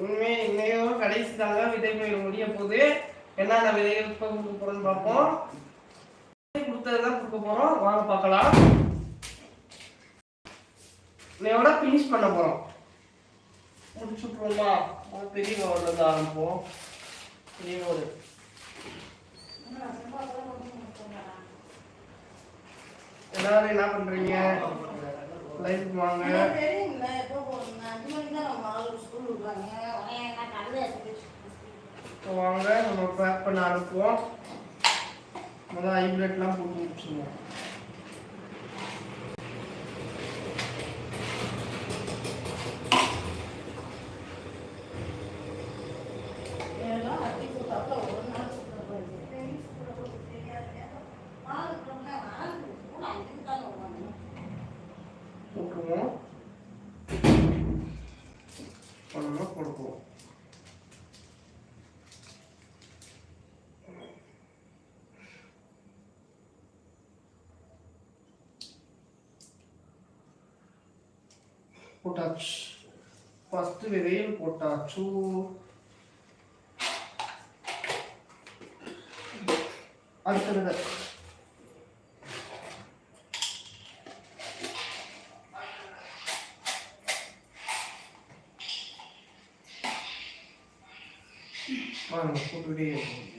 இனிமே இன்னையோட கடைசி தாங்க விதை பயிர் முடிய போகுது. என்னென்ன விதைகள் இப்போ கொடுக்க போறோம்னு பார்ப்போம். கொடுத்தது தான் கொடுக்க போகிறோம் வாங்க பார்க்கலாம். இன்னையோட ஃபினிஷ் பண்ண போகிறோம் முடிச்சுட்ருவோமா அது பெரிய ரோட்ல ஆரம்பிப்போம். பெரிய ரோடு எல்லாரும் என்ன பண்ணுறீங்க லைஃப் வாங்க வாங்க நம்ம பேக் பண்ண ஆரம்பிப்போம் முதல்ல ஹைப்ரிட்லாம் போட்டு முடிச்சுருவோம் எல்லாம் அட்டி கொடுத்தாப்புல ஒரு நாள் சுத்த போயிடுது தெரியாது ஆளு இருக்கிறவங்க ஆளு கூட அஞ்சு தான் வருவாங்க போட்டுருவோம் பண்ணணும் கொடுப்போம் போட்டாச்சு. ஃபஸ்ட்டு விதையில் போட்டாச்சு. அடுத்த விதை. பாருங்க போட்டுக்கிட்டே இருக்கும்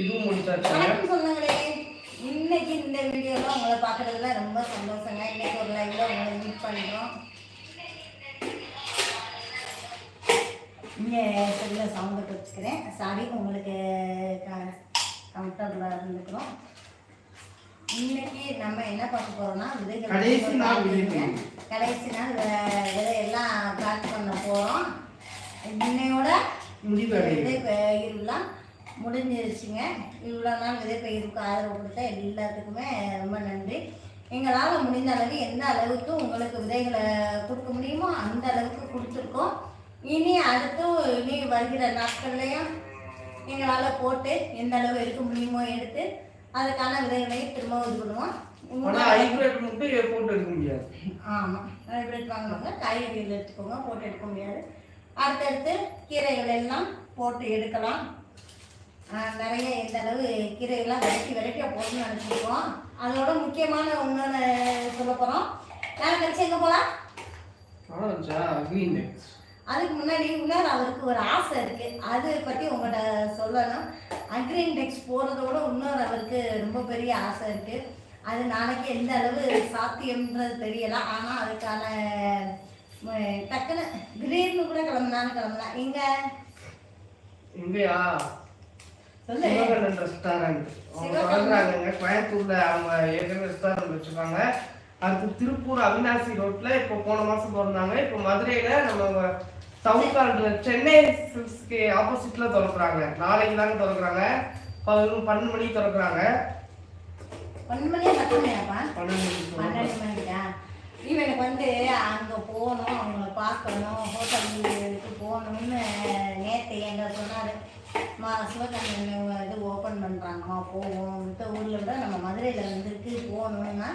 இதுவும் முடிச்சாச்சுங்க வணக்கம் சொந்தங்களே இன்னைக்கு இந்த வீடியோல உங்களை பார்க்கறதுல ரொம்ப சந்தோஷங்க. இன்னைக்கு ஒரு லைவ்ல உங்களை மீட் பண்றோம். இங்கே செல்ல சவுண்ட் வச்சுக்கிறேன் சாரி உங்களுக்கு கம்ஃபர்டபுளாக இருந்துக்கிறோம். இன்னைக்கு நம்ம என்ன பார்க்க போறோம்னா விதைகள் கடைசி நாள் விதை விதையெல்லாம் பேக் பண்ண போறோம். இன்னையோட முடிவடையுது. விதைப்பயிரெல்லாம் முடிஞ்சிருச்சுங்க. இவ்வளோ நாள் விதைப்பயிருக்கு ஆதரவு கொடுத்த எல்லாத்துக்குமே ரொம்ப நன்றி. எங்களால் முடிந்த அளவு எந்த அளவுக்கு உங்களுக்கு விதைகளை கொடுக்க முடியுமோ அந்த அளவுக்கு கொடுத்துருக்கோம். இனி அடுத்து இனி வருகிற நாட்கள்லையும் எங்களால் போட்டு எந்த அளவு எடுக்க முடியுமோ எடுத்து அதுக்கான விதைகளையும் திரும்ப இது பண்ணுவோம். ஆமாம் ஹைப்ரிட் வாங்கினவங்க காய்கறிகள் எடுத்துக்கோங்க போட்டு எடுக்க முடியாது. அடுத்தடுத்து கீரைகள் எல்லாம் போட்டு எடுக்கலாம். நிறைய இந்த அளவு கீரைகள்லாம் வெரைட்டி வெரைட்டியாக போடணும்னு நினச்சிருக்கோம். அதோட முக்கியமான ஒன்று சொல்ல போகிறோம் நாங்கள் கழிச்சு எங்கே போகலாம் அதுக்கு முன்னாடி இன்னொரு அவருக்கு ஒரு ஆசை இருக்குது அது பற்றி உங்கள்கிட்ட சொல்லணும். அக்ரீன் டெக்ஸ் போகிறதோட இன்னொரு அவருக்கு ரொம்ப பெரிய ஆசை இருக்குது அது நாளைக்கு எந்த அளவு சாத்தியம்ன்றது தெரியல. ஆனால் அதுக்கான டக்குன்னு திடீர்னு கூட கிளம்புனாலும் கிளம்பலாம் எங்கே எங்கயா சிவகண்ணன் ரெஸ்டாரண்ட் அவங்க. தொடங்குறாங்க கோயம்புத்தூர்ல அவங்க ஏற்கனவே ரெஸ்டாரண்ட் வச்சிருக்காங்க. அடுத்து திருப்பூர் அவினாசி ரோட்ல இப்போ போன மாசம் திறந்தாங்க. இப்போ மதுரையில நம்ம சவுத் கார்டுல சென்னை சில்க்ஸ்க்கு ஆப்போசிட்ல திறக்கிறாங்க. நாளைக்கு தாங்க திறக்கிறாங்க. பதினொன்று பன்னெண்டு மணிக்கு திறக்கிறாங்க. இவனுக்கு வந்து அங்கே போகணும் அவங்கள பார்க்கணும் ஹோட்டலுக்கு போகணும்னு நேற்று எங்க சொன்னார். மா சிவகங்கன் இது ஓப்பன் பண்ணுறாங்கம்மா போவோம் மித்த ஊரில் விட நம்ம மதுரையில் வந்துருக்கு போகணும்னா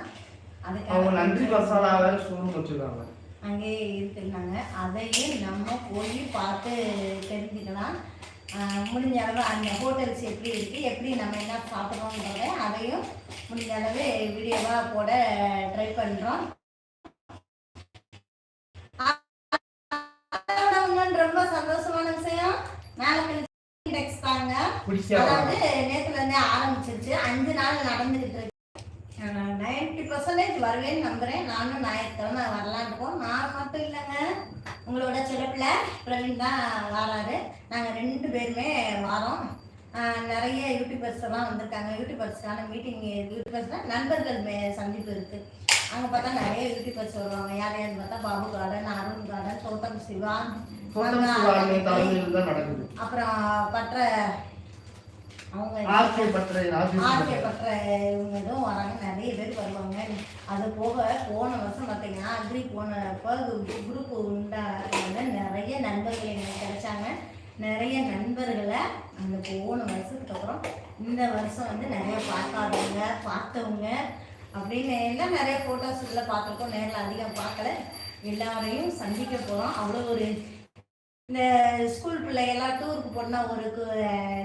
அதுக்காக நன்றி மசாலா வேற ஷோரூம் வச்சிருக்காங்க. அங்கேயே இருக்குன்னாங்க அதையும் நம்ம போய் பார்த்து தெரிஞ்சுக்கலாம். முடிஞ்ச அளவு அந்த ஹோட்டல்ஸ் எப்படி இருக்குது எப்படி நம்ம என்ன சாப்பிட்றோன்றத அதையும் முடிஞ்ச அளவு வீடியோவாக போட ட்ரை பண்ணுறோம் அதாவது நேத்துல இருந்தே ஆரம்பிச்சிருச்சு. அஞ்சு நாள் நடந்துகிட்டு இருக்கு. நைன்டி பர்சன்டேஜ் வருவேன்னு நம்புறேன். நானும் ஞாயிற்றுக்கிழமை வரலான்னு இருக்கோம். நான் மட்டும் இல்லைங்க. உங்களோட சிறப்புல பிரவீன் தான் வராரு. நாங்கள் ரெண்டு பேருமே வரோம். நிறைய யூடியூபர்ஸ் எல்லாம் வந்திருக்காங்க. யூடியூபர்ஸ்க்கான மீட்டிங் யூடியூபர்ஸ்னா நண்பர்கள் மே- சந்திப்பு இருக்கு. அங்கே பார்த்தா நிறைய யூடியூபர்ஸ் வருவாங்க. யார் யாருன்னு பார்த்தா பாபு கார்டன் அருண் கார்டன் தோட்டம் சிவா அப்புறம் பற்ற ஆர்கே பற்றை ஆர்கே பற்ற இவங்களும் வராங்க. நிறைய பேர் வருவாங்க. அது போக போன வருஷம் பார்த்தீங்கன்னா அக்ரி போனப்போ குரூப் உண்டான நிறைய நண்பர்கள் எனக்கு கிடைச்சாங்க. நிறைய நண்பர்களை அந்த போன வருஷத்துக்கு அப்புறம் இந்த வருஷம் வந்து நிறைய பார்க்காதவங்க பார்த்தவங்க அப்படின்னு எல்லாம் நிறைய ஃபோட்டோஸ் இதில் பார்த்துருக்கோம். நேரில் அதிகம் பார்க்கல. எல்லாரையும் சந்திக்க போகிறோம் அவ்வளோ ஒரு இந்த ஸ்கூல் பிள்ளைகள்லாம் டூருக்கு போனால் ஒரு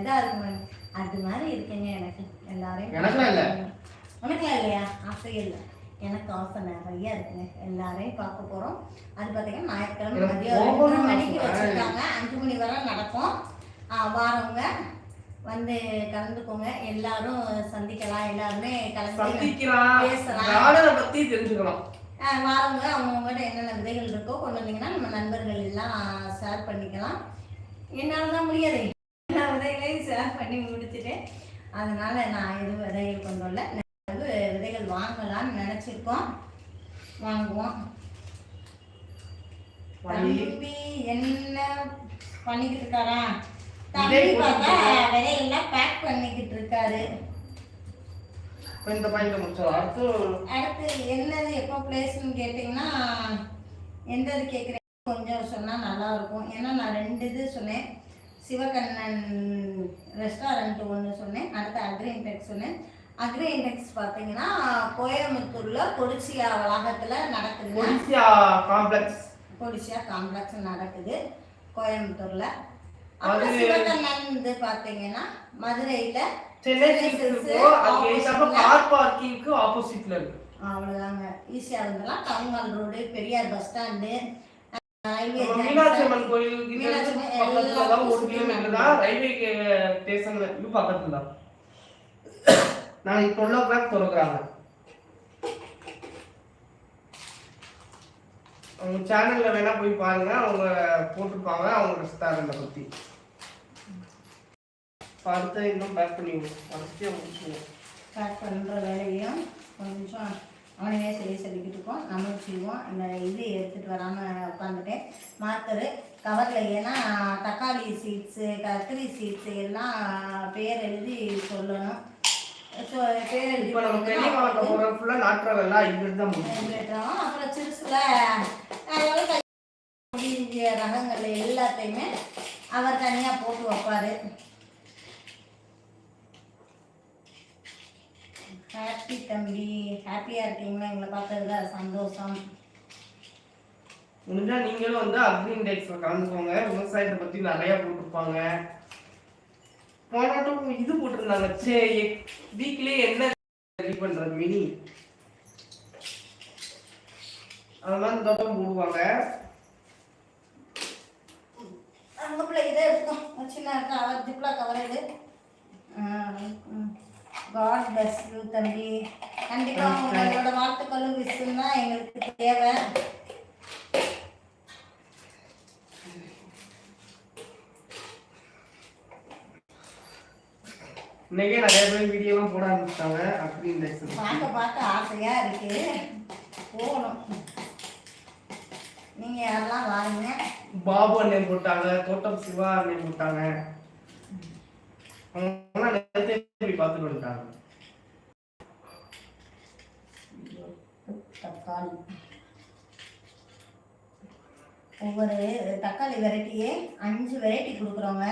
இதாக இருக்கும். அது மாதிரி இருக்குங்க எனக்கு எல்லாரையும். உனக்குலாம் இல்லையா? ஆசை இல்லை. எனக்கு ஆசை நிறைய இருக்குங்க. எல்லாரையும் பார்க்க போகிறோம் அது பார்த்தீங்கன்னா ஞாயிற்றுக்கிழமை மதியம் போகணும்னு மணிக்கு. வச்சுருக்காங்க. அஞ்சு மணி வரை நடக்கும். வாரவங்க வந்து கலந்துக்கோங்க. எல்லாரும் சந்திக்கலாம். எல்லாருமே கலந்து பேசலாம். பத்தி தெரிஞ்சுக்கலாம் வாரவங்க அவங்கவுங்கள்ட்ட என்னென்ன விதைகள் இருக்கோ கொண்டு வந்தீங்கன்னா நம்ம நண்பர்கள் எல்லாம் ஷேர் பண்ணிக்கலாம். என்னால் தான் முடியாது. விதைகளையும் ஷேர் பண்ணி முடிச்சுட்டேன் அதனால நான் எதுவும் விதைகள் கொண்டு வரல. நிறைய விதைகள் வாங்கலாம்னு நினச்சிருக்கோம். வாங்குவோம். தம்பி என்ன பண்ணிக்கிட்டு இருக்காரா தம்பி பார்த்தா விதையெல்லாம் பேக் பண்ணிக்கிட்டு இருக்காரு இந்த பாயிண்ட் முடிச்சோம் அடுத்து அடுத்து என்னது எப்போ பிளேஸ்னு கேட்டிங்கன்னா எந்த இது கேட்குறேன் கொஞ்சம் சொன்னால் நல்லா இருக்கும். ஏன்னா நான் ரெண்டு இது சொன்னேன். சிவகண்ணன் ரெஸ்டாரண்ட் ஒன்று சொன்னேன். அடுத்து அக்ரி இன்டெக்ஸ் சொன்னேன். அக்ரி இன்டெக்ஸ் பார்த்தீங்கன்னா கோயம்புத்தூரில் கொடிசியா வளாகத்தில் நடக்குதுங்க ஒடிசியா காம்ப்ளெக்ஸ் கொடிசியா காம்ப்ளெக்ஸ் நடக்குது கோயம்புத்தூரில். அப்புறம் சிவகண்ணன் இது பார்த்தீங்கன்னா மதுரையில் சென்னை கார் பார்க்கிங்க்கு ஆப்போசிட்ல இருக்கு அவ்வளோதாங்க ஈஸியாக இருந்தலாம் town hall road Periyar bus stand Meenakshi Amman கோயில் பக்கத்துல தான் ஒரு எல்லாத்துக்கும் கிலோமீட்டர் தான் ரயில்வே ஸ்டேஷன் இது பக்கத்துல தான். நாளைக்கு டுவெல் ஓ கிளாக் திறக்கிறாங்க அவங்க சேனல்ல வேணா போய் பாருங்க அவங்க போட்டிருப்பாங்க அவங்க ரெஸ்டாரண்ட்டை பத்தி. அடுத்து இன்னும் பேக் பண்ணி அடுத்து முடிச்சுடுவோம். பேக் பண்ணுற வேலையும் கொஞ்சம் அவனையே செய்ய சொல்லிக்கிட்டு இருக்கோம். நம்மளும் செய்வோம். அந்த இது எடுத்துகிட்டு வராமல் உட்காந்துட்டேன் மார்க்கரு கவரில் ஏன்னா தக்காளி சீட்ஸு கத்திரி சீட்ஸு எல்லாம் பேர் எழுதி சொல்லணும். ஸோ பேர் எழுதி இப்போ நம்ம ஃபுல்லாக நாட்டுறவெல்லாம் இங்கிட்டு தான் முடியும் வெட்டுறோம். அப்புறம் சிறுசுல முடிஞ்ச ரகங்கள் எல்லாத்தையுமே அவர் தனியாக போட்டு வைப்பாரு. ஹாப்பி தம்பி. ஹாப்பியாக இருக்கீங்களா? எங்களை பார்த்ததுல சந்தோஷம். முடிஞ்சா நீங்களும் வந்து அக்ரி இண்டெக்ஸ்ல கலந்துக்கோங்க. விவசாயத்தை பத்தி நிறைய போட்டிருப்பாங்க. போனாட்டும் இது போட்டிருந்தாங்க. சே வீக்லி என்ன ரெடி பண்றது மினி? அது மாதிரி இந்த பக்கம் போடுவாங்க. அங்கே பிள்ளை இதை எடுத்துக்கோ. சின்ன கவர் ஜிப்லா கவர் இது காட் பிளஸ் யூ தம்பி. கண்டிப்பாக உங்களோட வாழ்த்துக்களும் விஷயம் தான் எங்களுக்கு தேவை. இன்னைக்கே நிறைய பேர் வீடியோலாம் போட ஆரம்பிச்சிட்டாங்க. இண்டெக்ஸ் பார்க்க பார்க்க ஆசையாக இருக்கு. போகணும். நீங்கள் யாரெல்லாம் வாருங்க? பாபு அண்ணன் போட்டாங்க தோட்டம் சிவா அண்ணன் போட்டாங்க. பார்த்துட்டு வந்துட்டாங்க தக்காளி. ஒவ்வொரு தக்காளி வெரைட்டியே அஞ்சு வெரைட்டி கொடுக்குறோங்க.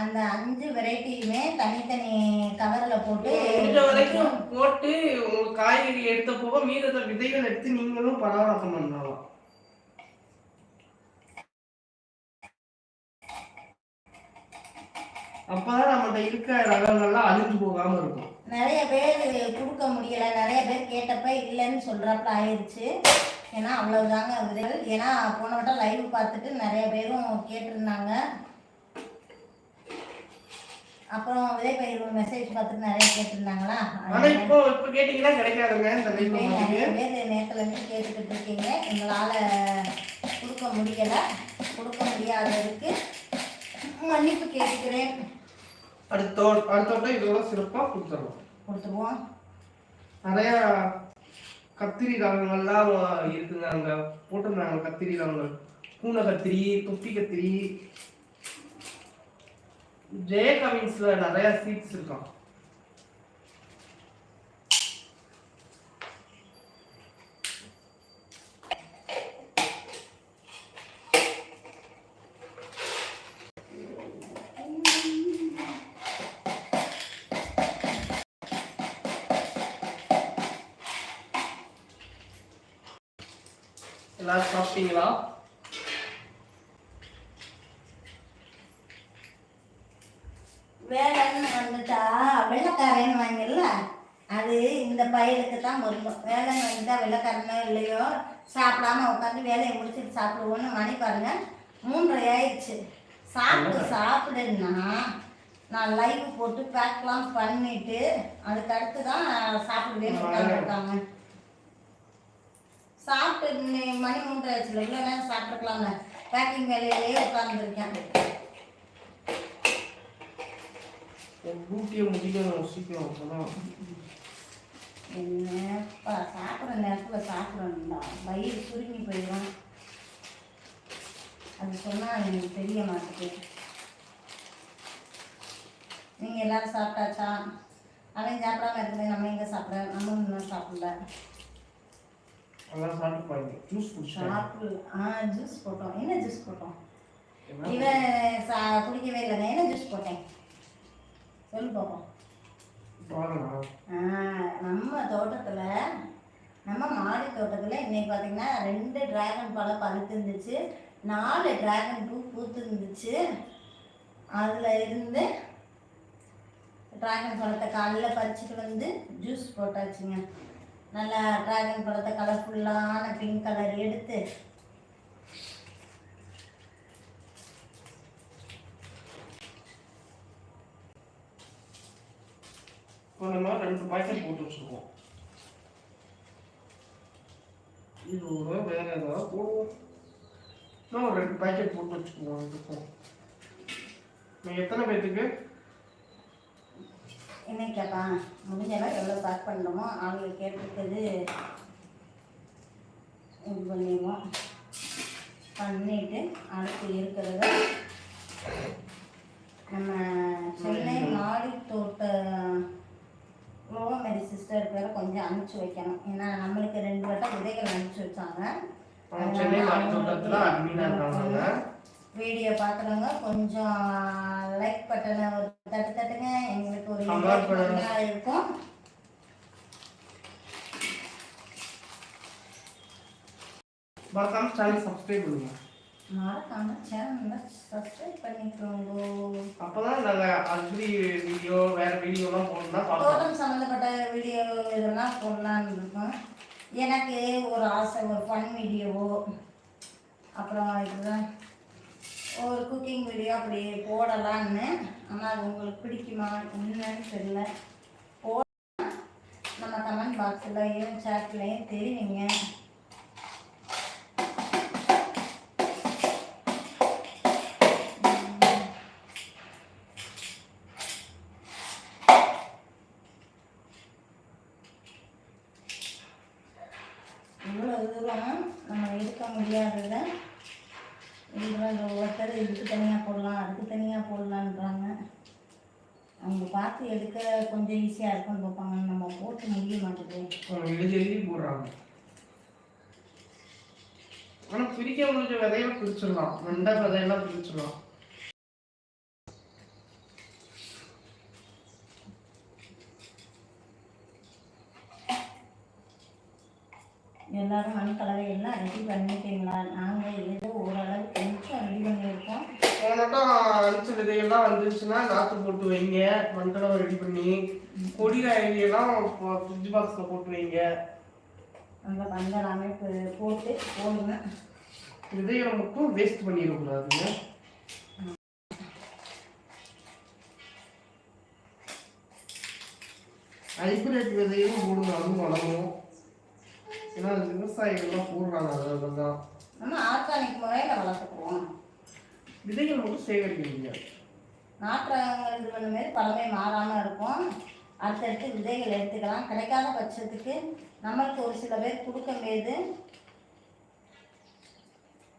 அந்த அஞ்சு வெரைட்டியுமே தனித்தனி கவரில் போட்டு முடிஞ்ச வரைக்கும் போட்டு உங்களுக்கு காய்கறி எடுத்த போக மீதத்தை விதைகள் எடுத்து நீங்களும் பராமரிக்கம் அப்பதான் நம்மகிட்ட இருக்க ரகங்கள்லாம் அழிஞ்சு போகாம இருக்கும். நிறைய பேர் கொடுக்க முடியல. நிறைய பேர் கேட்டப்ப இல்லைன்னு சொல்றாப்புல ஆயிடுச்சு. ஏன்னா அவ்வளவுதாங்க விதைகள். ஏன்னா போன வட்டம் லைவ் பார்த்துட்டு நிறைய பேரும் கேட்டிருந்தாங்க. அப்புறம் விதைப்பயிர் மெசேஜ் பார்த்துட்டு நிறைய கேட்டிருந்தாங்களா? இப்போ இப்ப கேட்டீங்கன்னா கிடைக்காதுங்க நிறைய பேர் நேரத்துல இருந்து கேட்டுக்கிட்டு இருக்கீங்க. எங்களால கொடுக்க முடியல. கொடுக்க முடியாததுக்கு மன்னிப்பு கேட்டுக்கிறேன். அடுத்த அடுத்த வட்டம் இதோட சிறப்பா கொடுத்துருவோம் கொடுத்துருவோம். நிறைய கத்திரி ரகங்கள்லாம் இருக்குங்க அங்க. போட்டிருந்தாங்க கத்திரி ரகங்கள். பூனை கத்திரி தொப்பி கத்திரி. ஜெய கவின்ஸ்ல நிறைய சீட்ஸ் இருக்கான் எல்லாரும் சாப்பிட்டீங்களா? வேலைன்னு வந்துட்டா? வெள்ளைக்காரன்னு வாங்கிடல. அது இந்த பயலுக்கு தான் பொருந்தும் வேலைன்னு வந்துட்டா? வெள்ளைக்காரனோ இல்லையோ? சாப்பிடாம உட்காந்து வேலையை முடிச்சுட்டு சாப்பிடுவோன்னு மணி பாருங்க. மூன்றரை ஆயிடுச்சு. சாப்பிட்டு சாப்பிடுன்னா நான் லைவ் போட்டு பேக்லாம் பண்ணிட்டு அதுக்கு அடுத்து தான் சாப்பிடுவேன்னு உட்காந்துருக்காங்க சாப்பிட்டு இன்னி- மணி மூன்றரை ஆச்சுல இவ்வளோ நேரம் சாப்பிட்டுக்கலாங்க பேக்கிங் வேலையிலேயே உட்காந்துருக்கேன் டியூட்டியை முடிக்கணும் சீக்கிரம் சொன்னோம் என்னப்பா சாப்பிட்ற நேரத்தில் சாப்பிடணும்டா. வயிறு சுருங்கி போயிடும் அது சொன்னால் எனக்கு தெரிய மாட்டேங்குது நீங்கள் எல்லாரும் சாப்பிட்டாச்சா? அவன் சாப்பிடாம இருக்குது நம்ம எங்கே சாப்பிட? நம்ம இன்னும் சாப்பிடல. அதெல்லாம் சாப்பிட்டு பாருங்க ஜூஸ் சாப்பிடு. ஆ ஜூஸ் போட்டோம். என்ன ஜூஸ் போட்டோம்? இவன் சா குடிக்கவே இல்லைங்க. என்ன ஜூஸ் போட்டேன்? சொல்லு பார்ப்போம் நம்ம தோட்டத்தில் நம்ம மாடி தோட்டத்தில் இன்னைக்கு பார்த்தீங்கன்னா ரெண்டு டிராகன் பழம் பழுத்து இருந்துச்சு நாலு டிராகன் பூ பூத்து இருந்துச்சு அதில் இருந்து டிராகன் பழத்தை காலையில் பறிச்சுட்டு வந்து ஜூஸ் போட்டாச்சுங்க. நல்லா டிராகன் பழத்தை கலர்ஃபுல்லான பிங்க் கலர் எடுத்து நம்ம ரெண்டு பாக்கெட் போட்டு வச்சிருக்கோம். இதோட வேற ஏதாவது போடுவோம். ரெண்டு பாக்கெட் போட்டு வச்சுக்குவோம் இதுக்கும் எத்தனை பேத்துக்கு? என்னைக்காப்பா முடிஞ்ச அளவு எவ்வளோ பேக் பண்ணணுமோ அவங்க கேட்டிருக்கிறது இது பண்ணிடுவோம். பண்ணிட்டு அடுத்து இருக்கிறத நம்ம சென்னை மாடி தோட்ட ரோமரி சிஸ்டர் பேரை கொஞ்சம் அனுப்பிச்சி வைக்கணும். ஏன்னா நம்மளுக்கு ரெண்டு வட்டம் விதைகள் அனுப்பிச்சி வச்சாங்க. வீடியோ பார்க்குறவங்க கொஞ்சம் லைக் பட்டனை ஒரு தட்டு தட்டுங்க. எங்களுக்கு ஒரு இருக்கும். மறக்காம சேனல் சப்ஸ்கிரைப் பண்ணுங்க. மறக்காம சேனலை சப்ஸ்கிரைப் பண்ணிக்கோங்க. அப்பதான் நாங்க அக்ரி வீடியோ வேற வீடியோலாம் போடணும்னா தோட்டம் சம்மந்தப்பட்ட வீடியோ இதெல்லாம் போடலான்னு இருக்கோம். எனக்கு ஒரு ஆசை ஒரு ஃபன் வீடியோவோ அப்புறம் இதுதான். ஒரு குக்கிங் வீடியோ அப்படி போடலான்னு ஆனால் அது உங்களுக்கு பிடிக்குமா என்னன்னு தெரியல. போட நம்ம கமெண்ட் பாக்ஸ்லையும் சேட்லையும் தெரியுங்க. பார்த்து எடுக்க கொஞ்சம் ஈஸியாக இருக்கும்னு பார்ப்பாங்க. நம்ம போட்டு முடிய மாட்டேங்குது அவங்க எழுதி எழுதி போடுறாங்க. ஆனா பிரிக்க முடிஞ்ச விதையில பிரிச்சிடலாம். வெண்டை விதையெல்லாம் பிரிச்சிடலாம். எல்லாரும் மண்கலவை எல்லாம் ரெடி பண்ணிட்டீங்களா? நாங்கள் ஏதோ ஓரளவு கொஞ்சம் ரெடி பண்ணியிருக்கோம். போனட்டம் அரிசி விதையெல்லாம் வந்துருச்சுன்னா நாற்று போட்டு வைங்க. மண்கடவை ரெடி பண்ணி கொடி காய்கறியெல்லாம் ஃப்ரிட்ஜ் பாக்ஸில் போட்டு வைங்க. அந்த பந்தல் அமைப்பு போட்டு போடுங்க. விதையை மட்டும் வேஸ்ட் பண்ணிடக்கூடாதுங்க. ஹைபிரிட் விதையும் போடுங்க அதுவும் வளரும். ஏன்னா விவசாயிகள்லாம் போடுறாங்க அதனால தான் நம்ம ஆர்கானிக் முறையில் வளர்த்துக்குவோம். விதைகள் மட்டும் சேகரிக்க முடியாது நாற்று இது பண்ணும்போது பழமை மாறாமல் இருக்கும். அடுத்தடுத்து விதைகள் எடுத்துக்கலாம். கிடைக்காத பட்சத்துக்கு நம்மளுக்கு ஒரு சில பேர் கொடுக்க முடியாது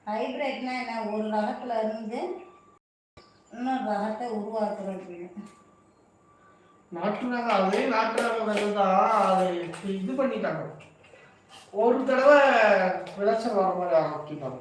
ஹைப்ரிட்னா என்ன? ஒரு ரகத்துல இருந்து இன்னொரு ரகத்தை உருவாக்குறது. நாட்டு ரகம் அதே நாட்டு ரகம் விதை தான் அதை இது பண்ணிட்டாங்க. ஒரு தடவை விளைச்சல் வர மாதிரி ஆக்கிட்டாங்க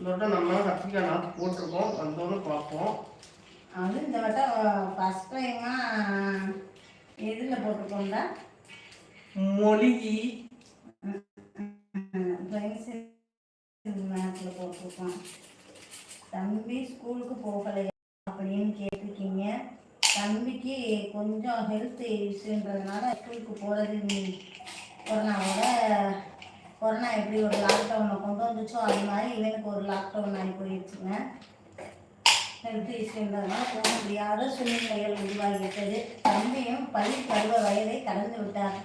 இதோட நம்ம கத்திரிக்காய் நாற்று போட்டிருக்கோம் வந்தோன்னு பார்ப்போம் அது இந்த வட்டம் ஃபஸ்ட் டைமாக போட்டுக்கோங்க மொழிகி மேப்பில் போட்டிருக்கோம் தம்பி ஸ்கூலுக்கு போகலையா அப்படின்னு கேட்டிருக்கீங்க. தம்பிக்கு கொஞ்சம் ஹெல்த் இஷ்யூன்றதுனால ஸ்கூலுக்கு போகிறது கொரோனாவோட கொரோனா எப்படி ஒரு லாக்டவுனை கொண்டு வந்துச்சோ அது மாதிரி இவனுக்கு ஒரு லாக்டவுன் ஆகி போயிடுச்சுங்க ஹெல்த் இஷ்யூன்றதுனால போக முடியாத சூழ்நிலைகள் உருவாகிவிட்டது. தம்பியும் பள்ளி பருவ வயதை கடந்து விட்டார்.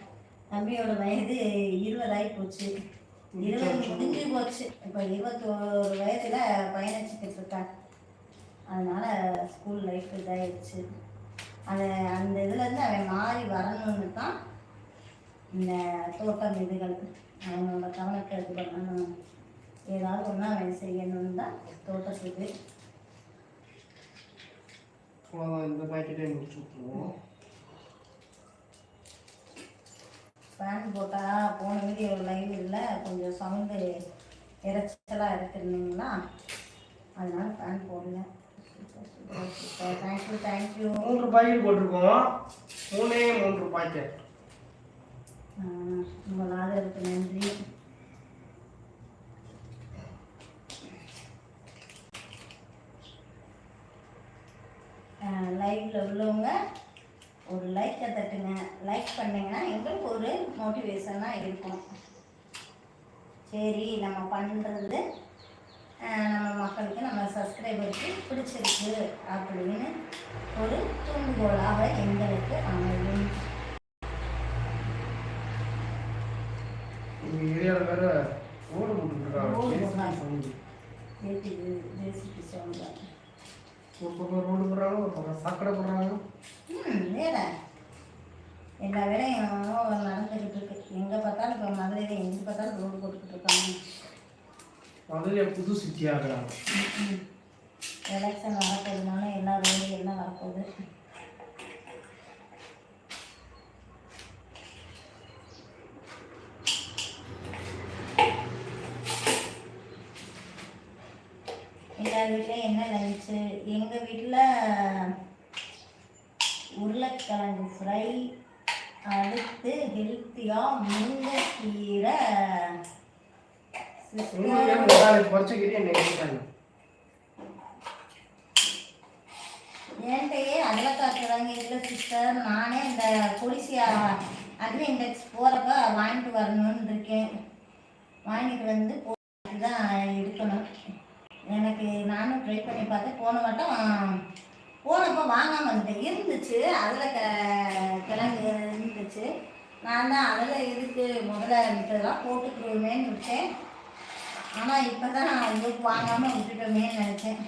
தம்பியோட வயது இருபதாகி போச்சு. இருபது முடிஞ்சு போச்சு. இப்போ இருபத்தோரு வயதில் பயணிச்சுக்கிட்டு இருக்கார். அதனால ஸ்கூல் லைஃப் இதாகிடுச்சு அதை அந்த இதுலேருந்து அவன் மாறி வரணும்னு தான் இந்த தோட்டம் இதுகள். அவனோட கவனத்தை இது பண்ணணும் ஏதாவது ஒன்றா அவன் செய்யணும்னு தான் தோட்டத்துக்கு அவ்வளோதான் இந்த பாக்கெட்டே முடிச்சு விட்டுருவோம் ஃபேன் போட்டால் போன வீடியோ லைவ் இல்லை கொஞ்சம் சவுண்டு இறைச்சலாக இருக்குதுங்களா அதனால ஃபேன் போடல. தேங்க்யூ தேங்க்யூ மூன்று பாக்கெட் போட்டிருக்கோம். மூணே மூன்று பாக்கெட். உங்கள் ஆதரவுக்கு நன்றி. லைவில் உள்ளவங்க ஒரு லைக்கை தட்டுங்க. லைக் பண்ணிங்கன்னா எங்களுக்கு ஒரு மோட்டிவேஷனாக இருக்கும். சரி நம்ம பண்ணுறது நம்ம மக்களுக்கு நம்ம சப்ஸ்கிரைபருக்கு பிடிச்சிருக்கு அப்படின்னு ஒரு தூண்டுகோலாக எங்களுக்கு அமையும். எங்கள் ஏரியாவில் வேறு ரோடு போட்டுருக்காங்க ரோடு JCB போடுறாங்க. sound. ஏடிது ஜேசிபி சவுண்ட் ஒரு பக்கம் ரோடு போடுறாங்க ஒரு பக்கம் சாக்கடை போடுறாங்க. வேலை. எல்லா வேலையும் நடந்துக்கிட்டு இருக்கு. எங்கே பார்த்தாலும் இப்போ மதுரையில் எங்கே பார்த்தாலும் ரோடு போட்டுக்கிட்டு இருக்காங்க. மதுரையை புது சிட்டி ஆகுறாங்க. எலெக்ஷன் வரப்போகுதுனால எல்லா ரோடு எல்லாம் வரப்போகுது? எல்லா வீட்லையும் என்ன லஞ்சு எங்கள் வீட்டில் உருளைக்கிழங்கு ஃப்ரை அடுத்து ஹெல்த்தியாக முருங்கைக்கீரை. என்கிட்டயே அதலக்காய் கிழங்கு இல்லை சிஸ்டர் நானே இந்த கொடிசியா அக்ரி இண்டெக்ஸ் போகிறப்ப வாங்கிட்டு வரணும்னு இருக்கேன். வாங்கிட்டு வந்து தான் எடுக்கணும். எனக்கு நானும் ட்ரை பண்ணி பார்த்தேன் போன வட்டம் போனப்போ வாங்காமல் இருந்தேன் இருந்துச்சு. அதில் க கிழங்கு இருந்துச்சு. நான் தான் அதில் இருக்கு முதல்ல விட்டதெல்லாம் போட்டுக்கிடுவோமேன்னு விட்டேன். ஆனால் இப்போ தான் இதுக்கு வாங்காமல் விட்டுட்டோமேன்னு நினச்சேன்.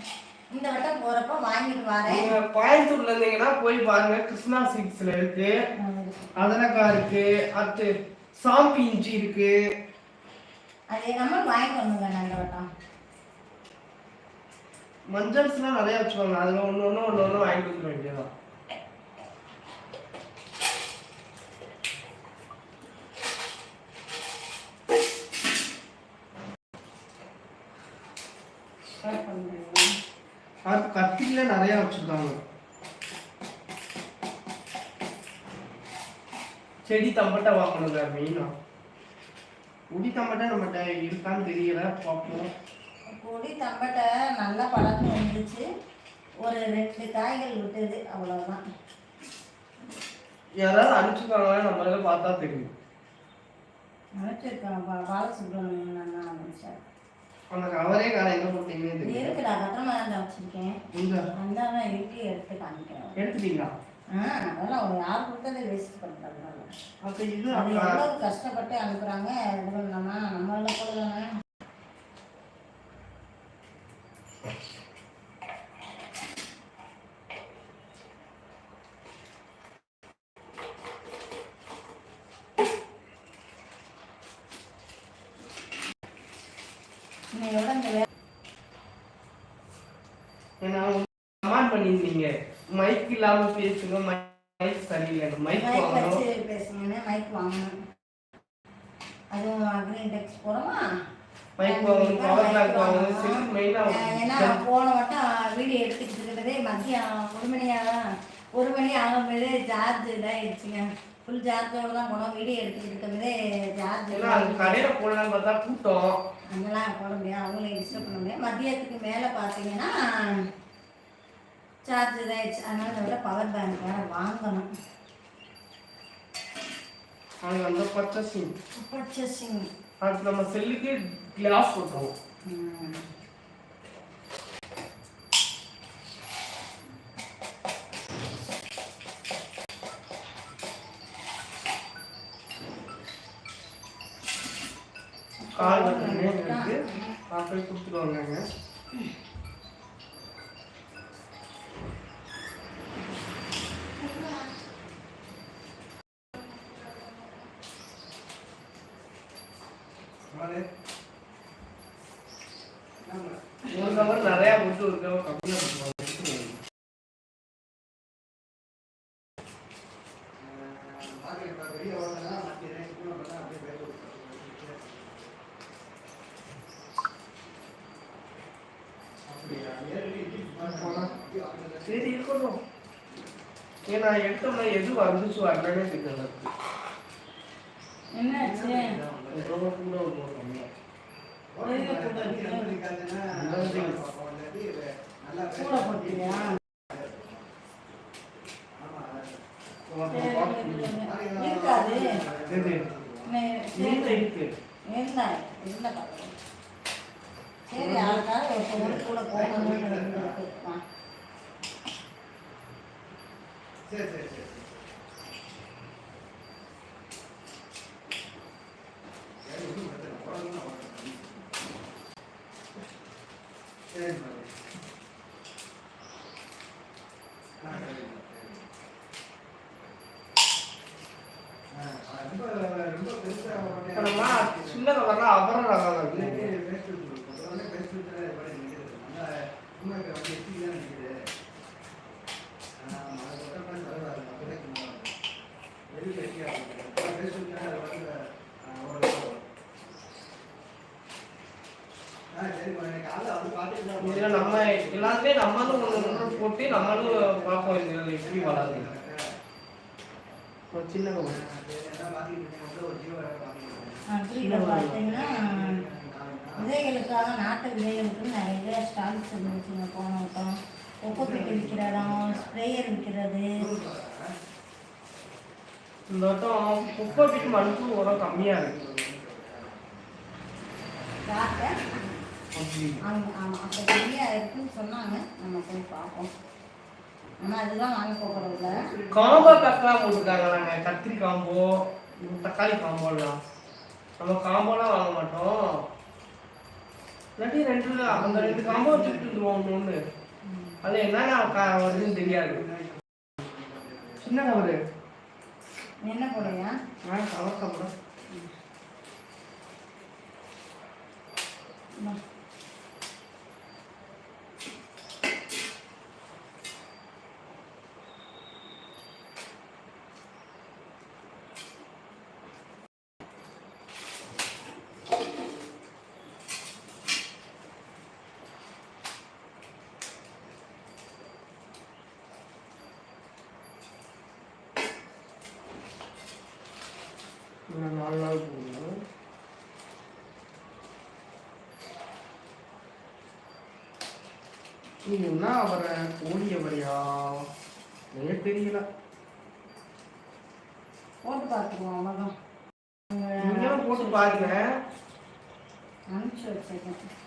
இந்த வட்டம் போகிறப்ப வாங்கிட்டு வரேன். கோயம்புத்தூர்ல இருந்தீங்கன்னா போய் பாருங்க கிருஷ்ணா சிக்ஸ்ல இருக்கு. அதனக்காய் இருக்கு. அடுத்து சாம்பி இஞ்சி இருக்கு. அது நம்ம வாங்கிட்டு வரணுங்க நான் இந்த வட்டம். மஞ்சள்ஸ்லாம் நிறைய வச்சுக்கோங்க. அதுல ஒண்ணு ஒண்ணு ஒண்ணு ஒண்ணு வாங்கிட்டு வந்துட வேண்டியதான் கத்திரில நிறைய வச்சிருக்காங்க. செடி தம்பட்டை வாங்கணுங்க மெயினா உடி தம்பட்டை நம்மகிட்ட இருக்கான்னு தெரியல பார்ப்போம். கொடி தம்பட்டை நல்லா பழக்கம் வந்துச்சு. ஒரு ரெண்டு காய்கள் விட்டது அவ்வளோதான் யாராவது அனுப்பிச்சுக்காங்களா நம்மளால பார்த்தா தெரியும். நினச்சிருக்கேன் பா பாலசுப்ரமணியன் அண்ணா நினச்சேன் அந்த கவரே எங்க இருக்குடா தான் வச்சிருக்கேன். அந்த இருக்கு எடுத்து காமிக்கிறேன் எடுத்துட்டீங்களா? அதெல்லாம் யார் கொடுத்ததை வேஸ்ட் பண்ணுறாங்க அப்ப இது எவ்வளவு கஷ்டப்பட்டு அனுப்புறாங்க இது பண்ணலாமா? நம்மளால கூட தானே இன்னையோட இந்த வே- ஏன்னா கமெண்ட் பண்ணியிருந்தீங்க மைக் இல்லாம பேசுங்க மைக் சரியில்லை மைக் மைக் வாங்கணும். பேசுங்கன்னு மைக் வாங்கணும். அதுவும் அக்ரீன் டெக்ஸ் போகிறோமா மைக் வாங்கணும் பவர் பேங்க் வாங்கணும் செல் மெயினா ஏன்னா போன வட்டம் வீடியோ எடுத்துக்கிட்டு இருக்கிறதே மதியம் ஒரு மணி ஆகும் ஒரு மணி ஆகும்போதே சார்ஜ் இதாகிடுச்சுங்க ஃபுல் சார்ஜோட தான் போனோம் வீடியோ எடுத்துக்கிட்டு இருக்கும்போதே சார்ஜ் கடையில போடலான்னு பார்த்தா கூட்டம். அங்கெல்லாம் போட முடியாது அவங்களே டிஸ்டர்ப் பண்ண முடியாது. மதியத்துக்கு மேலே பார்த்தீங்கன்னா சார்ஜ் இதாகிடுச்சு அதனால விட பவர் பேங்க் வேறு வாங்கணும். அவங்க அந்த பர்ச்சேசிங் பர்ச்சேசிங் அதுக்கு நம்ம செல்லுக்கு கிளாஸ் போட்டுருவோம் கால் பட்டனே இருக்கு அப்படியே கொடுத்துருவாங்க ஒரு கவர் நிறைய போட்டு ஒரு கவர் கம்மியாக போட்டுருவாங்க சரி இருக்கட்டும் ஏன்னா எடுத்தோம்னா எது வந்துச்சு வரலன்னே தெரியல இருக்காது. சரி கூட போகணும்னு இருக்கு. ஆ. சரி சரி சரி ரொம்ப ரொம்ப பெருசா இப்ப நம்ம சின்னதை வர்ற அபர ரகம் இருக்கு எல்லாத்துலயே நம்மளும் ஒண்ணு போட்டு நம்மளும் பார்ப்போம் இதுல எப்படி வளருது. ஒரு சின்ன பார்த்தீங்கன்னா விதைகளுக்காக நாட்டு விதைகளுக்கு நிறைய ஸ்டால்ஸ் இருந்துச்சுங்க போன வட்டம் ஒப்பப்பிட்டு விற்கிற இடம் ஸ்ப்ரேயர் விற்கிறது இந்த வட்டம் குப்பை வீட்டு மண்புழு உரம் கம்மியா இருக்கு. அப்படி. ஆமாம் அப்போ இருக்குன்னு சொன்னாங்க. நம்ம போய் பார்ப்போம். ஆனால் அதெல்லாம் வாங்க போகிறதில்ல காம்போ கக்கெல்லாம் போட்டிருக்காங்க நாங்க. கத்திரி காம்போ தக்காளி காம்போலாம். நம்ம காம்போலாம் வாங்க மாட்டோம். இல்லாட்டி ரெண்டு அந்த ரெண்டு காம்போ வச்சுட்டு இருந்துருவோம் ஒன்று அது என்னென்ன வருதுன்னு தெரியாது. சின்ன கவரு. என்ன போடுறியா ஆ கவர் கவர் இன்னும் நாலு நாள் போகணும் நீ என்ன அவரை கோழி அவரையா எனக்கு தெரியல போட்டு பார்த்துக்குவோம் அவ்வளோதான் போட்டு பாருங்க அனுப்பிச்சி வச்சிருக்கேன்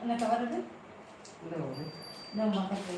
என்ன கவர் இது? இந்த ஒரு இந்த பக்கத்து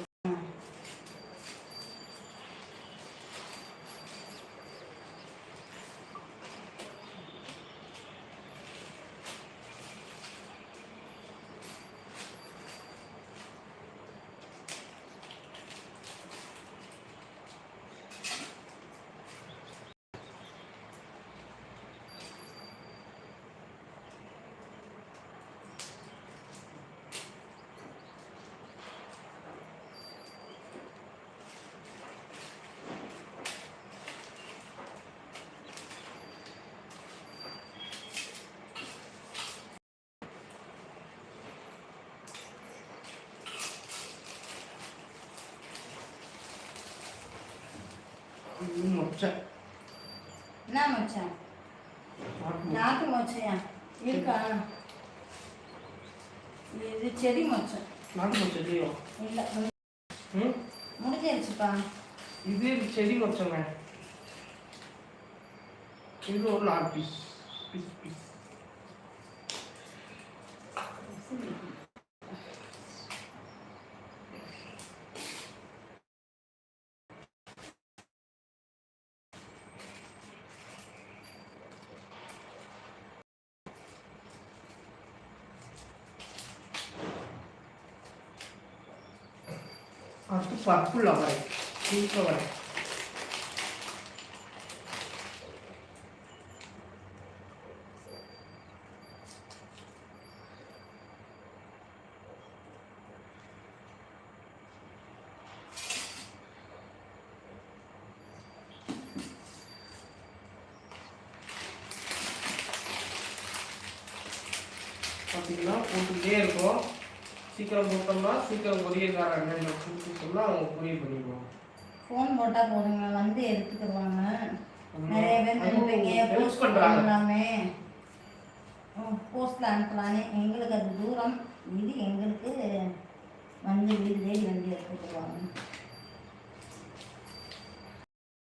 என்ன மச்சான்? நாட்டு மொச்சை. நாட்டு மொச்சையா? இருக்கா? இது செடி மொச்சம் நாட்டு மொச்சை இல்லையோ இல்லை. முடிஞ்சிருச்சுப்பா. இது செடி மொச்சங்க இது ஒரு பீஸ் பீஸ் பீஸ் அடுத்து பர்பிள் அவரை பிங்க் அவரை பார்த்தீங்கன்னா போட்டுக்கிட்டே இருக்கோம் சீக்கிரம் போட்டோம்னா சீக்கிரம் கொரியர்காரன் அண்ணன் கொடுத்துட்டோம்னா அவங்க கொரியர் பண்ணிடுவாங்க. ஃபோன் போட்டால் போதுங்க. வந்து எடுத்துக்கிடுவாங்க. நிறைய பேர் help போஸ்ட் பண்றாங்க. பண்ணலாமே போஸ்ட்டில் அனுப்பலான்னு எங்களுக்கு அது தூரம். இது எங்களுக்கு வந்து வீடு தேடி வந்து எடுத்துக்கிடுவாங்க